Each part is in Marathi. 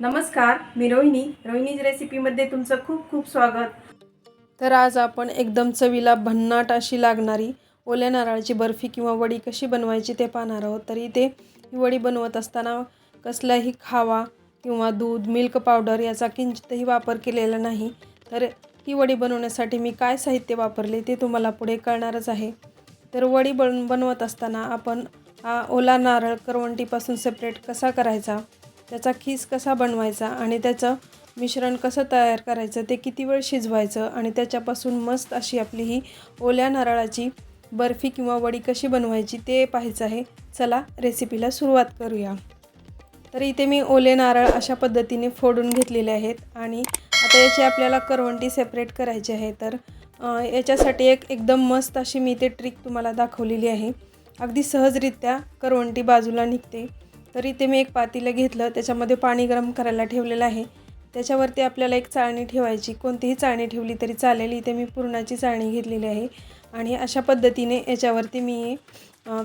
नमस्कार मी रोहिणी. रोहिणीज रेसिपीमध्ये तुमचं खूप खूप स्वागत. तर आज आपण एकदम चवीला भन्नाट अशी लागणारी ओल्या नारळाची बर्फी किंवा वडी कशी बनवायची ते पाहणार आहोत. तर इथे ही वडी बनवत असताना कसलाही खावा किंवा दूध मिल्क पावडर याचा किंचितही वापर केलेला नाही. तर ही वडी बनवण्यासाठी मी काय साहित्य वापरले ते तुम्हाला पुढे कळणारच आहे. तर वडी बन बनवत असताना आपण हा ओला नारळ करवंटीपासून सेपरेट कसा करायचा? त्याचा खीस कसा बनवायचा आणि त्याचं मिश्रण कसं तयार करायचं ते किती वेळ शिजवायचं आणि त्याच्यापासून मस्त अशी आपली ही ओल्या नारळाची बर्फी किंवा वडी कशी बनवायची ते पाहायचं आहे. चला रेसिपीला सुरुवात करूया. तर इथे मी ओले नारळ अशा पद्धतीने फोडून घेतलेले आहेत आणि आता याची आपल्याला करवंटी सेपरेट करायची आहे. तर याच्यासाठी एक एकदम मस्त अशी मी ते ट्रिक तुम्हाला दाखवलेली आहे. अगदी सहजरित्या करवंटी बाजूला निघते. तर इथे मी एक पातेलं घेतलं त्याच्यामध्ये पाणी गरम करायला ठेवलेलं आहे. त्याच्यावरती आपल्याला एक चाळणी ठेवायची. कोणतीही चाळणी ठेवली तरी चालेल. इथे मी पुरणाची चाळणी घेतलेली आहे. आणि अशा पद्धतीने याच्यावरती मी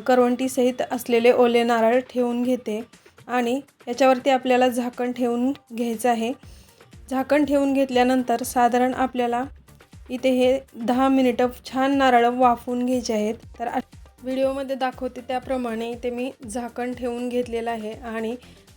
करवंटीसहित असलेले ओले नारळ ठेवून घेते. आणि याच्यावरती आपल्याला झाकण ठेवून घ्यायचं आहे. झाकण ठेवून घेतल्यानंतर साधारण आपल्याला इथे हे दहा मिनिटं छान नारळं वाफवून घ्यायचे आहेत. तर आ- व्हिडिओमध्ये दाखवते त्याप्रमाणे इथे मी झाकण ठेवून घेतलेलं आहे आणि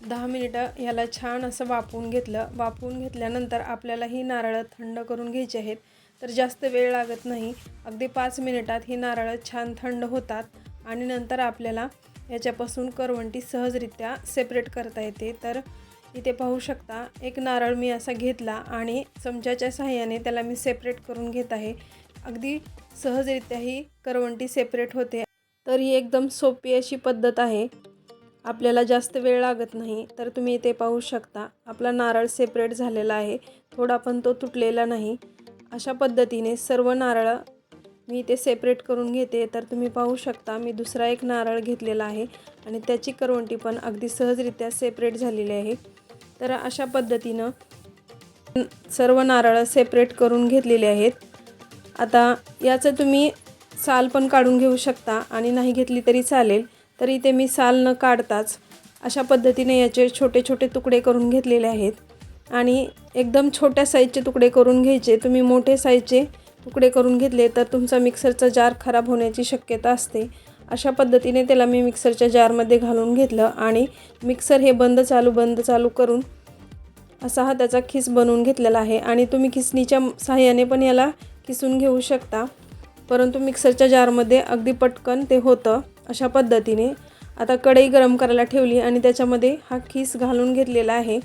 दहा मिनिटं याला छान असं वापून घेतलं. वापून घेतल्यानंतर आपल्याला ही नारळं थंड करून घ्यायची आहेत. तर जास्त वेळ लागत नाही. अगदी पाच मिनिटात ही नारळं छान थंड होतात आणि नंतर आपल्याला याच्यापासून करवंटी सहजरित्या सेपरेट करता येते. तर इथे पाहू शकता एक नारळ मी असा घेतला आणि चमच्याच्या सहाय्याने त्याला मी सेपरेट करून घेत आहे. अगदी सहजरित्या ही करवंटी सेपरेट होते. तर ही एकदम सोपी अशी पद्धत आहे. आपल्याला जास्त वेळ लागत नाही तर तुम्ही इथे पाहू शकता. आपला नारळ सेपरेट झालेला आहे. थोडा पण तो तुटलेला नाही. अशा पद्धतीने सर्व नारळ मी इथे सेपरेट करून घेते. तर तुम्ही पाहू शकता मी दुसरा एक नारळ घेतलेला आहे आणि त्याची करवंटी पण अगदी सहजरित्या सेपरेट झालेली आहे. तर अशा पद्धतीनं सर्व नारळं सेपरेट करून घेतलेले आहेत. आता याचं तुम्ही साल पण काढून घेऊ शकता आणि नाही घेतली तरी चालेल तर इथे मी साल न काढताच अशा पद्धतीने याचे छोटे छोटे तुकडे करून घेतलेले आहेत. आणि एकदम छोट्या साईजचे तुकडे करून घ्यायचे. तुम्ही मोठे साईजचे तुकडे करून घेतले तर तुमचा मिक्सरचा जार खराब होण्याची शक्यता असते. अशा पद्धतीने त्याला मी मिक्सरच्या जारमध्ये घालून घेतलं आणि मिक्सर हे बंद चालू बंद चालू करून असा हा त्याचा खिस बनवून घेतलेला आहे. आणि तुम्ही खिसणीच्या सहाय्याने पण याला किसून घेऊ शकता. परंतु मिक्सरच्या जारमध्ये अगदी पटकन ते होतं अशा पद्धतीने. आता कढई गरम करायला ठेवली आणि त्याच्यामध्ये हा खीस घालून घेतलेला आहे.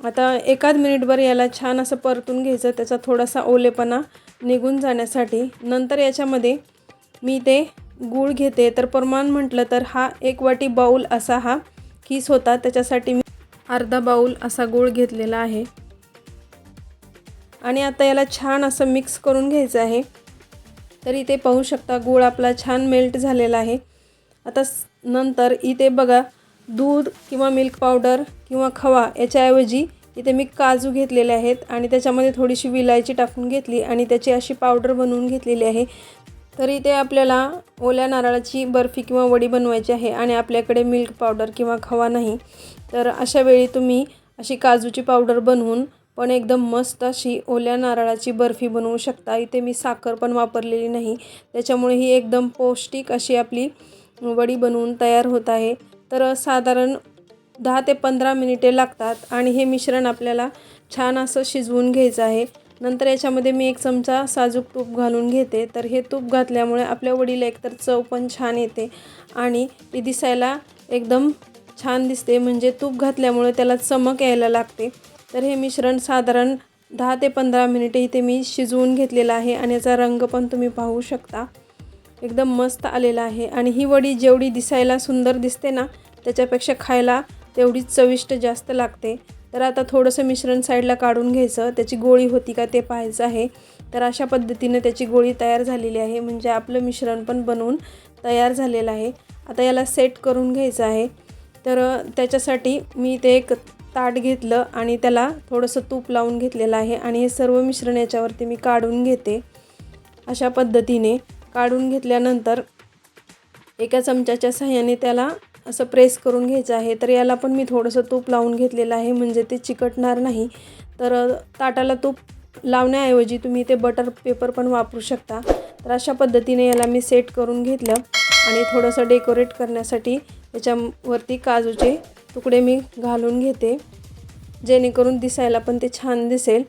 आता एकाद मिनिटभर याला छान असं परतून घ्यायचं त्याचा थोडासा ओलेपणा निघून जाण्यासाठी. नंतर याच्यामध्ये मी ते गूळ घेते. तर प्रमाण म्हटलं तर हा एक वाटी बाऊल असा हा खिस होता. त्याच्यासाठी मी अर्धा बाऊल असा गूळ घेतलेला आहे. आणि आता याला छान असं मिक्स करून घ्यायचं आहे. तर इथे पाहू शकता गूळ आपला छान मेल्ट झालेला आहे. आता स- नंतर इथे बघा दूध किंवा मिल्क पावडर किंवा खवा याच्याऐवजी इथे मी काजू घेतलेले आहेत आणि त्याच्यामध्ये थोडीशी विलायची टाकून घेतली आणि त्याची अशी पावडर बनवून घेतलेली आहे. तर इथे आपल्याला ओल्या नारळाची बर्फी किंवा वडी बनवायची आहे आणि आपल्याकडे मिल्क पावडर किंवा खवा नाही. तर अशा वेळी तुम्ही अशी काजूची पावडर बनवून पण एकदम मस्त अशी ओल्या नारळाची बर्फी बनवू शकता. इथे मी साखर पण वापरलेली नाही. त्याच्यामुळे ही एकदम पौष्टिक अशी आपली वडी बनवून तयार होत आहे. तर साधारण दहा ते पंधरा मिनिटे लागतात आणि हे मिश्रण आपल्याला छान असं शिजवून घ्यायचं आहे. नंतर याच्यामध्ये मी एक चमचा साजूक तूप घालून घेते. तर हे तूप घातल्यामुळे आपल्या वडीला एकतर चव पण छान येते आणि ती दिसायला एकदम छान दिसते. म्हणजे तूप घातल्यामुळे त्याला चमक यायला लागते. तर हे मिश्रण साधारण दहा ते पंधरा मिनिटे इथे मी शिजवून घेतलेलं आहे आणि याचा रंग पण तुम्ही पाहू शकता. एकदम मस्त आलेला आहे आणि ही वडी जेवढी दिसायला सुंदर दिसते ना त्याच्यापेक्षा खायला तेवढीच चविष्ट जास्त लागते. तर आता थोडंसं मिश्रण साईडला काढून घ्यायचं. त्याची गोळी होती का ते पाहायचं आहे. तर अशा पद्धतीनं त्याची गोळी तयार झालेली आहे. म्हणजे आपलं मिश्रण पण बनवून तयार झालेलं आहे. आता याला सेट करून घ्यायचं आहे. तर त्याच्यासाठी मी ते एक ताट घेतलं आणि त्याला थोडंसं तूप लावून घेतलेलं आहे आणि हे सर्व मिश्रण याच्यावरती मी काढून घेते. अशा पद्धतीने काढून घेतल्यानंतर एका चमच्याच्या सहाय्याने त्याला असं प्रेस करून घ्यायचं आहे. तर याला पण मी थोडंसं तूप लावून घेतलेलं आहे म्हणजे ते चिकटणार नाही. तर ताटाला तूप लावण्याऐवजी तुम्ही ते बटर पेपर पण वापरू शकता. तर अशा पद्धतीने याला मी सेट करून घेतलं आणि थोडंसं डेकोरेट करण्यासाठी याच्यावरती काजूचे तुकडे मी घालून घेते. जेणेकरून दिसायला पण ते छान दिसेल.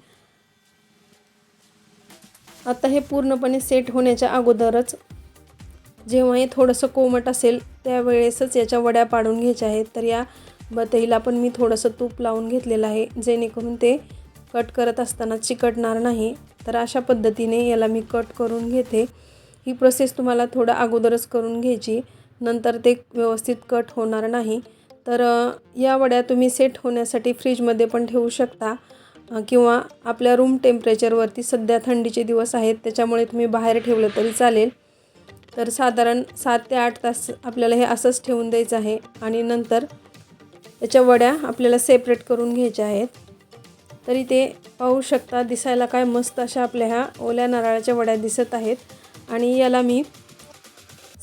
आता हे पूर्णपणे सेट होण्याच्या अगोदरच जेव्हा हे थोडंसं कोमट असेल त्यावेळेसच याच्या वड्या पाडून घ्यायच्या आहेत. तर या बतईला पण मी थोडंसं तूप लावून घेतलेलं आहे. जेणेकरून ते कट करत असताना चिकटणार नाही. तर अशा पद्धतीने याला मी कट करून घेते. ही प्रोसेस तुम्हाला थोडं अगोदरच करून घ्यायची. नंतर ते व्यवस्थित कट होणार नाही. तर या वड्या तुम्ही सेट होण्यासाठी फ्रीजमध्ये पण ठेवू शकता. किंवा आपल्या रूम टेम्परेचरवरती सध्या थंडीचे दिवस आहेत त्याच्यामुळे तुम्ही बाहेर ठेवलं तरी चालेल. तर साधारण सात ते आठ तास आपल्याला हे असंच ठेवून द्यायचं आहे. आणि नंतर याच्या वड्या आपल्याला सेपरेट करून घ्यायच्या आहेत. तरी ते पाहू शकता दिसायला काय मस्त अशा आपल्या ह्या ओल्या नारळाच्या वड्या दिसत आहेत. आणि याला मी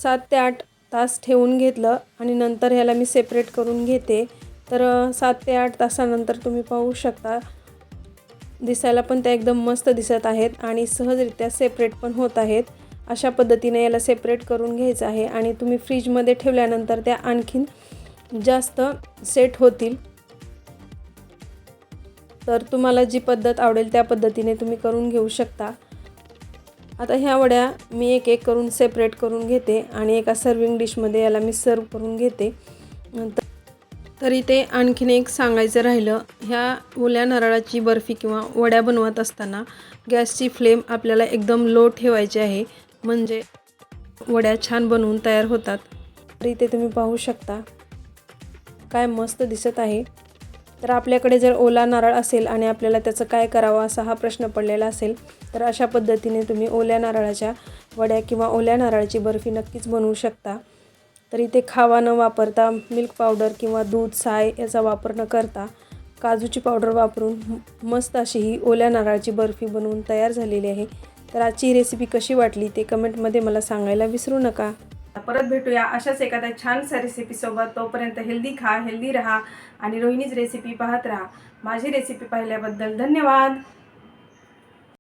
सात ते आठ तास ठेवून घेतलं आणि नंतर ह्याला मी सेपरेट करून घेते. तर सात ते आठ तासानंतर तुम्ही पाहू शकता. दिसायला पण त्या एकदम मस्त दिसत आहेत आणि सहजरित्या सेपरेट पण होत आहेत. अशा पद्धतीने याला सेपरेट करून घ्यायचं आहे आणि तुम्ही फ्रीजमध्ये ठेवल्यानंतर त्या आणखीन जास्त सेट होतील. तर तुम्हाला जी पद्धत आवडेल त्या पद्धतीने तुम्ही करून घेऊ शकता. आता ह्या वड्या मी एक एक करून सेपरेट करून घेते आणि एका सर्विंग डिशमध्ये याला मी सर्व करून घेते. नंतर ते आणखीन एक सांगायचं राहिलं ह्या ओल्या नारळाची बर्फी किंवा वड्या बनवत असताना गॅसची फ्लेम आपल्याला एकदम लो ठेवायची आहे म्हणजे वड्या छान बनवून तयार होतात. तर इथे तुम्ही पाहू शकता काय मस्त दिसत आहे. तर आपल्याकडे जर ओला नारळ असेल आणि आपल्याला त्याचं काय करावं असा हा प्रश्न पडलेला असेल तर अशा पद्धतीने तुम्ही ओल्या नारळाच्या वड्या किंवा ओल्या नारळाची बर्फी नक्कीच बनवू शकता. तर इथे खावा न वापरता मिल्क पावडर किंवा दूध साय याचा वापर न करता काजूची पावडर वापरून मस्त अशी ही ओल्या नारळाची बर्फी बनवून तयार झालेली आहे. तर आजची रेसिपी कशी वाटली ते कमेंटमध्ये मला सांगायला विसरू नका. परत भेटूया अशाच एखाद्या छानशा रेसिपीसोबत तोपर्यंत हेल्दी खा हेल्दी राहा आणि रोहिणीच रेसिपी पाहत राहा. माझी रेसिपी पाहिल्याबद्दल धन्यवाद.